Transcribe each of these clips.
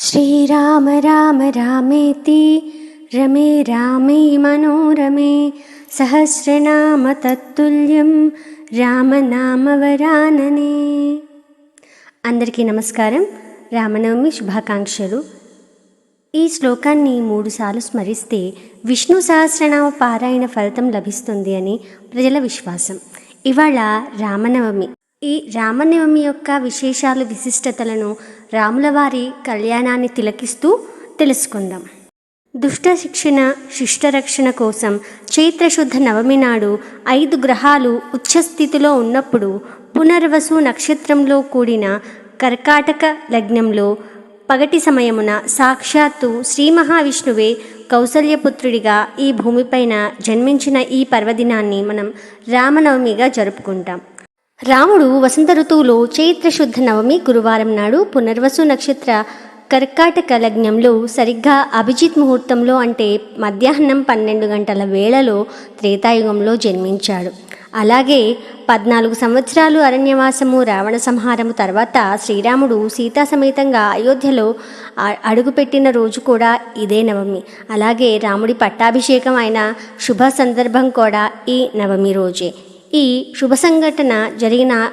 श्रीराम राम रामेति रमे रामे मनोरमे सहस्रनाम తత్తుల్యం రామనామవరాననే అందరికీ నమస్కారం రామనవమి శుభాకాంక్షలు ఈ శ్లోకాన్ని మూడుసార్లు స్మరిస్తే విష్ణు సహస్రనామ పారాయణ ఫలితం లభిస్తుంది అని ప్రజల విశ్వాసం ఇవాళ రామనవమి ఈ రామనవమి యొక్క విశేషాలు విశిష్టతలను రాములవారి కళ్యాణాన్ని తిలకిస్తూ తెలుసుకుందాం. దుష్ట శిక్షణ శిష్టరక్షణ కోసం చైత్రశుద్ధ నవమి నాడు ఐదు గ్రహాలు ఉచ్చస్థితిలో ఉన్నప్పుడు పునర్వసు నక్షత్రంలో కూడిన కర్కాటక లగ్నంలో పగటి సమయమున సాక్షాత్తు శ్రీ మహావిష్ణువే కౌసల్యపుత్రుడిగా ఈ భూమిపైన జన్మించిన ఈ పర్వదినాన్ని మనం రామనవమిగా జరుపుకుంటాం. రాముడు వసంత ఋతువులో చైత్రశుద్ధ నవమి గురువారం నాడు పునర్వసు నక్షత్ర కర్కాటక లగ్నంలో సరిగ్గా అభిజిత్ ముహూర్తంలో అంటే మధ్యాహ్నం పన్నెండు గంటల వేళలో త్రేతాయుగంలో జన్మించాడు. అలాగే పద్నాలుగు సంవత్సరాలు అరణ్యవాసము రావణ సంహారము తర్వాత శ్రీరాముడు సీతా సమేతంగా అయోధ్యలో అడుగుపెట్టిన రోజు కూడా ఇదే నవమి. అలాగే రాముడి పట్టాభిషేకం అయిన శుభ సందర్భం కూడా ఈ నవమి రోజే. ఈ శుభ సంఘటన జరిగిన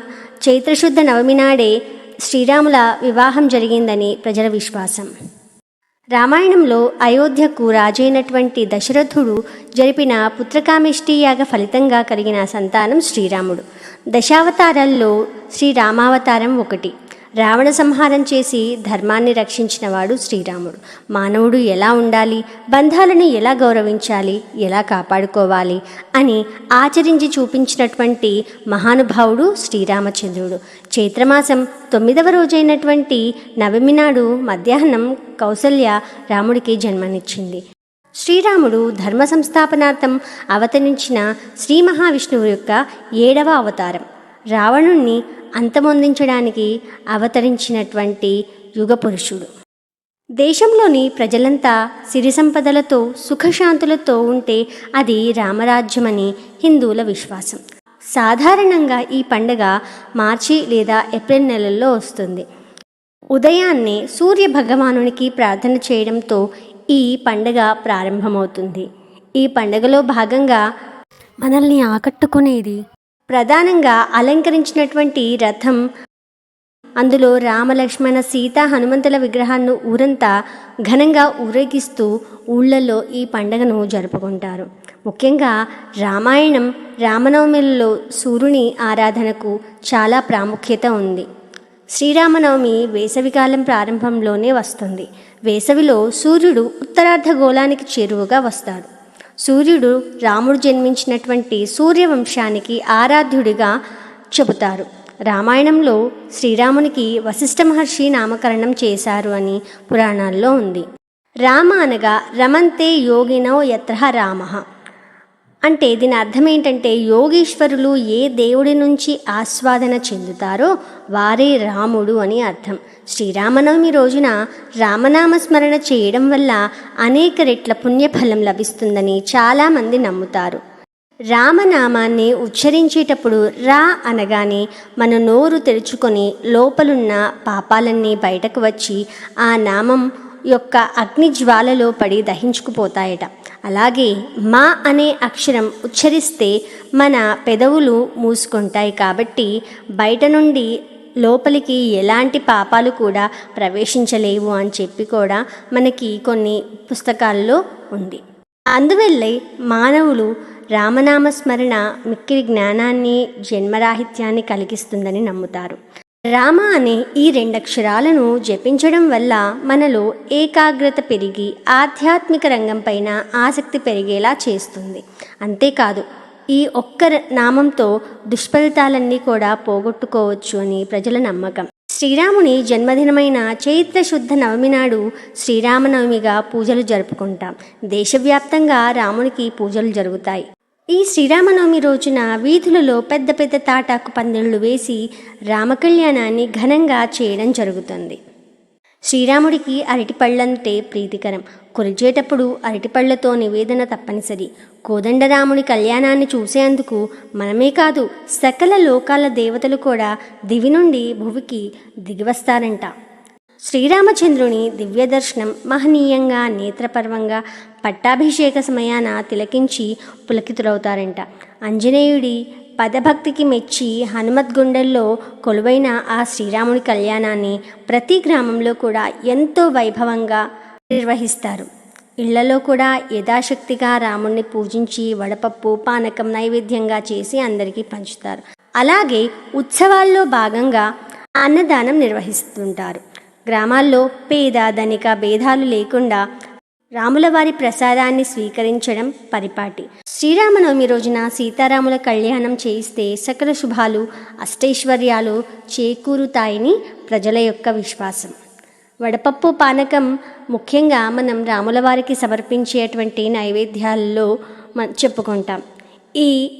చైత్రశుద్ధ నవమి నాడే శ్రీరాముల వివాహం జరిగిందని ప్రజల విశ్వాసం. రామాయణంలో అయోధ్యకు రాజైనటువంటి దశరథుడు జరిపిన పుత్రకామిష్టి యాగ ఫలితంగా కలిగిన సంతానం శ్రీరాముడు. దశావతారాల్లో శ్రీరామావతారం ఒకటి. రావణ సంహారం చేసి ధర్మాన్ని రక్షించినవాడు శ్రీరాముడు. మానవుడు ఎలా ఉండాలి? బంధాలను ఎలా గౌరవించాలి? ఎలా కాపాడుకోవాలి? అని ఆచరించి చూపించినటువంటి మహానుభావుడు శ్రీరామచంద్రుడు. చైత్రమాసం తొమ్మిదవ రోజైనటువంటి నవమి నాడు మధ్యాహ్నం కౌసల్య రాముడికి జన్మనిచ్చింది. శ్రీరాముడు ధర్మ సంస్థాపనార్థం అవతరించిన శ్రీ మహావిష్ణువు యొక్క ఏడవ అవతారం. రావణుణ్ణి అంతమొందించడానికి అవతరించినటువంటి యుగ పురుషుడు దేశంలోని ప్రజలంతా సిరి సంపదలతో సుఖశాంతులతో ఉంటే అది రామరాజ్యమని హిందువుల విశ్వాసం. సాధారణంగా ఈ పండుగ మార్చి లేదా ఏప్రిల్ నెలల్లో వస్తుంది. ఉదయాన్నే సూర్య భగవానునికి ప్రార్థన చేయడంతో ఈ పండుగ ప్రారంభమవుతుంది. ఈ పండుగలో భాగంగా మనల్ని ఆకట్టుకునేది ప్రధానంగా అలంకరించినటువంటి రథం. అందులో రామలక్ష్మణ సీత హనుమంతుల విగ్రహాన్ని ఊరంతా ఘనంగా ఊరేగిస్తూ ఊళ్ళల్లో ఈ పండగను జరుపుకుంటారు. ముఖ్యంగా రామాయణం రామనవమిలో సూర్యుని ఆరాధనకు చాలా ప్రాముఖ్యత ఉంది. శ్రీరామనవమి వేసవికాలం ప్రారంభంలోనే వస్తుంది. వేసవిలో సూర్యుడు ఉత్తరార్ధగోళానికి చేరువగా వస్తాడు. సూర్యుడు రాముడు జన్మించినటువంటి సూర్యవంశానికి ఆరాధ్యుడిగా చెబుతారు. రామాయణంలో శ్రీరామునికి వశిష్ఠ మహర్షి నామకరణం చేశారు అని పురాణాల్లో ఉంది. రామ అనగా రమంతే యోగినో యత్ర రామ. అంటే దీని అర్థం ఏంటంటే యోగీశ్వరులు ఏ దేవుడి నుంచి ఆస్వాదన చెందుతారో వారే రాముడు అని అర్థం. శ్రీరామనవమి రోజున రామనామ స్మరణ చేయడం వల్ల అనేక రెట్ల పుణ్యఫలం లభిస్తుందని చాలామంది నమ్ముతారు. రామనామాన్ని ఉచ్చరించేటప్పుడు రా అనగానే మన నోరు తెరుచుకొని లోపలున్న పాపాలన్నీ బయటకు వచ్చి ఆ నామం యొక్క అగ్ని జ్వాలలో పడి దహించుకుపోతాయట. అలాగే మా అనే అక్షరం ఉచ్చరిస్తే మన పెదవులు మూసుకుంటాయి కాబట్టి బయట నుండి లోపలికి ఎలాంటి పాపాలు కూడా ప్రవేశించలేవు అని చెప్పి కూడా మనకి కొన్ని పుస్తకాల్లో ఉంది. అందువల్లే మానవులు రామనామ స్మరణ మిక్కిలి జ్ఞానాన్ని జన్మరాహిత్యాన్ని కలిగిస్తుందని నమ్ముతారు. రామ అనే ఈ రెండక్షరాలను జపించడం వల్ల మనలో ఏకాగ్రత పెరిగి ఆధ్యాత్మిక రంగంపైన ఆసక్తి పెరిగేలా చేస్తుంది. అంతేకాదు ఈ ఒక్క నామంతో దుష్ఫలితాలన్నీ కూడా పోగొట్టుకోవచ్చు అని ప్రజల నమ్మకం. శ్రీరాముని జన్మదినమైన చైత్ర శుద్ధ నవమి నాడు శ్రీరామనవమిగా పూజలు జరుపుకుంటాం. దేశవ్యాప్తంగా రామునికి పూజలు జరుగుతాయి. ఈ శ్రీరామనవమి రోజున వీధులలో పెద్ద పెద్ద తాటాకు పందిళ్ళు వేసి రామకళ్యాణాన్ని ఘనంగా చేయడం జరుగుతుంది. శ్రీరాముడికి అరటిపళ్ళంటే ప్రీతికరం. కొలిచేటప్పుడు అరటిపళ్ళతో నివేదన తప్పనిసరి. కోదండరాముని కళ్యాణాన్ని చూసేందుకు మనమే కాదు సకల లోకాల దేవతలు కూడా దివి నుండి భువికి దిగివస్తారంట. శ్రీరామచంద్రుని దివ్య దర్శనం మహనీయంగా నేత్రపర్వంగా పట్టాభిషేక సమయాన తిలకించి పులకితులవుతారంట ఆంజనేయుడి పదభక్తికి మెచ్చి హనుమద్గుండల్లో కొలువైన ఆ శ్రీరాముని కళ్యాణాన్ని ప్రతి గ్రామంలో కూడా ఎంతో వైభవంగా నిర్వహిస్తారు. ఇళ్ళలో కూడా యథాశక్తిగా రాముణ్ణి పూజించి వడపప్పు పానకం నైవేద్యంగా చేసి అందరికీ పంచుతారు. అలాగే ఉత్సవాల్లో భాగంగా అన్నదానం నిర్వహిస్తుంటారు. గ్రామాల్లో పేద ధనిక భేదాలు లేకుండా రాములవారి ప్రసాదాన్ని స్వీకరించడం పరిపాటి. శ్రీరామనవమి రోజున సీతారాముల కళ్యాణం చేయిస్తే సకల శుభాలు అష్టైశ్వర్యాలు చేకూరుతాయని ప్రజల యొక్క విశ్వాసం. వడపప్పు పానకం ముఖ్యంగా మనం రాముల వారికి సమర్పించేటువంటి నైవేద్యాల్లో మ- చెప్పుకుంటాం. ఈ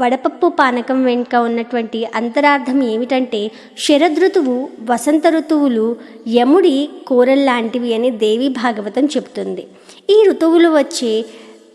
వడపప్పు పానకం వెనుక ఉన్నటువంటి అంతరార్థం ఏమిటంటే శరదృతువు వసంత ఋతువులు యముడి కూరల్లాంటివి అని దేవి భాగవతం చెబుతుంది. ఈ ఋతువులు వచ్చే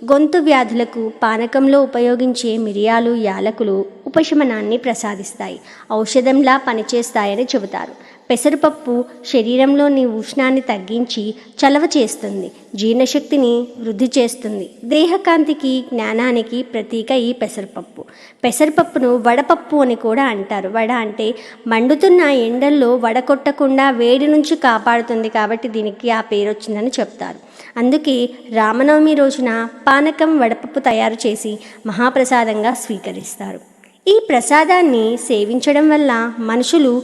గొంతు వ్యాధులకు పానకంలో ఉపయోగించే మిరియాలు యాలకులు ఉపశమనాన్ని ప్రసాదిస్తాయి. ఔషధంలా పనిచేస్తాయని చెబుతారు. పెసరపప్పు శరీరంలోని ఉష్ణాన్ని తగ్గించి చలవ చేస్తుంది. జీర్ణశక్తిని వృద్ధి చేస్తుంది. దేహకాంతికి జ్ఞానానికి ప్రతీక ఈ పెసరపప్పు. పెసరపప్పును వడపప్పు అని కూడా అంటారు. వడ అంటే మండుతున్న ఎండల్లో వడకొట్టకుండా వేడి నుంచి కాపాడుతుంది కాబట్టి దీనికి ఆ పేరు వచ్చిందని చెప్తారు. అందుకే రామనవమి రోజున పానకం వడపప్పు తయారు చేసి మహాప్రసాదంగా స్వీకరిస్తారు. ఈ ప్రసాదాన్ని సేవించడం వల్ల మనుషులు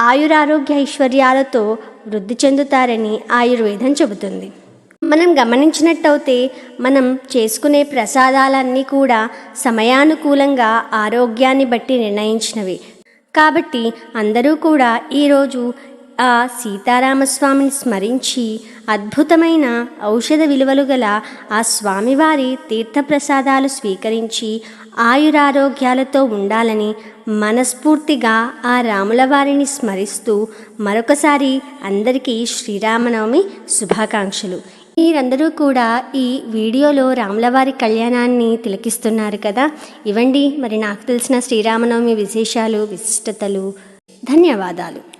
ఆయురారోగ్య ఐశ్వర్యాలతో వృద్ధి చెందుతారని ఆయుర్వేదం చెబుతుంది. మనం గమనించినట్టయితే మనం చేసుకునే ప్రసాదాలన్నీ కూడా సమయానుకూలంగా ఆరోగ్యాన్ని బట్టి నిర్ణయించినవి. కాబట్టి అందరూ కూడా ఈరోజు ఆ సీతారామస్వామిని స్మరించి అద్భుతమైన ఔషధ విలువలు గల ఆ స్వామివారి తీర్థప్రసాదాలు స్వీకరించి ఆయురారోగ్యాలతో ఉండాలని మనస్ఫూర్తిగా ఆ రాముల వారిని స్మరిస్తూ మరొకసారి అందరికీ శ్రీరామనవమి శుభాకాంక్షలు. మీరందరూ కూడా ఈ వీడియోలో రాములవారి కళ్యాణాన్ని తిలకిస్తున్నారు కదా? ఇవ్వండి. మరి నాకు తెలిసిన శ్రీరామనవమి విశేషాలు విశిష్టతలు ధన్యవాదాలు.